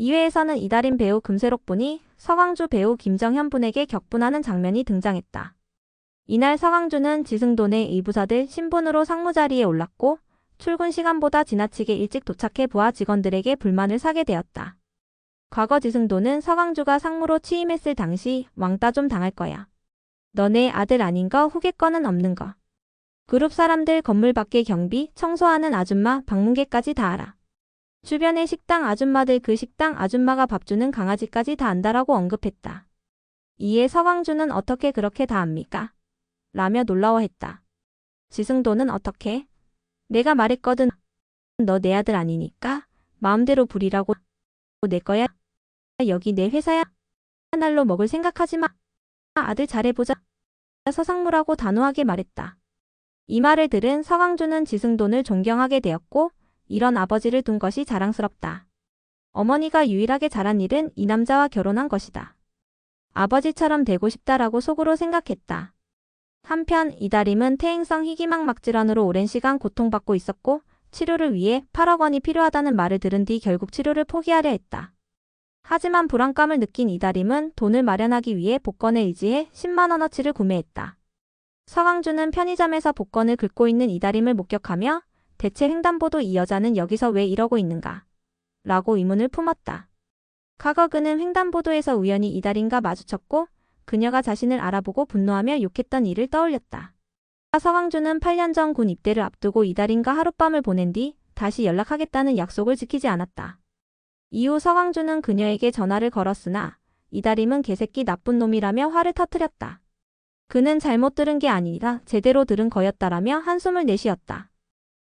2회에서는 이달인 배우 금세록 분이 서강주 배우 김정현 분에게 격분하는 장면이 등장했다. 이날 서강주는 지승도 내 일부사들 신분으로 상무 자리에 올랐고 출근 시간보다 지나치게 일찍 도착해 부하 직원들에게 불만을 사게 되었다. 과거 지승도는 서강주가 상무로 취임했을 당시 왕따 좀 당할 거야. 너네 아들 아닌 거 후계 거는 없는 거. 그룹 사람들 건물 밖에 경비, 청소하는 아줌마, 방문객까지 다 알아. 주변의 식당 아줌마들 그 식당 아줌마가 밥 주는 강아지까지 다 안다라고 언급했다. 이에 서강주는 어떻게 그렇게 다 압니까? 라며 놀라워했다. 지승도는 어떻게? 내가 말했거든. 너 내 아들 아니니까 마음대로 부리라고 내 거야. 여기 내 회사야. 날로 먹을 생각하지 마. 아들 잘해보자. 서상무라고 단호하게 말했다. 이 말을 들은 서강주는 지승돈을 존경하게 되었고 이런 아버지를 둔 것이 자랑스럽다. 어머니가 유일하게 잘한 일은 이 남자와 결혼한 것이다. 아버지처럼 되고 싶다라고 속으로 생각했다. 한편 이다림은 퇴행성 희귀막막 질환으로 오랜 시간 고통받고 있었고 치료를 위해 8억 원이 필요하다는 말을 들은 뒤 결국 치료를 포기하려 했다. 하지만 불안감을 느낀 이다림은 돈을 마련하기 위해 복권에 의지해 10만 원어치를 구매했다. 서강주는 편의점에서 복권을 긁고 있는 이다림을 목격하며 대체 횡단보도 이 여자는 여기서 왜 이러고 있는가? 라고 의문을 품었다. 과거 그는 횡단보도에서 우연히 이다림과 마주쳤고 그녀가 자신을 알아보고 분노하며 욕했던 일을 떠올렸다. 서강주는 8년 전 군 입대를 앞두고 이다림과 하룻밤을 보낸 뒤 다시 연락하겠다는 약속을 지키지 않았다. 이후 서강주는 그녀에게 전화를 걸었으나 이다림은 개새끼 나쁜 놈이라며 화를 터뜨렸다. 그는 잘못 들은 게 아니라 제대로 들은 거였다라며 한숨을 내쉬었다.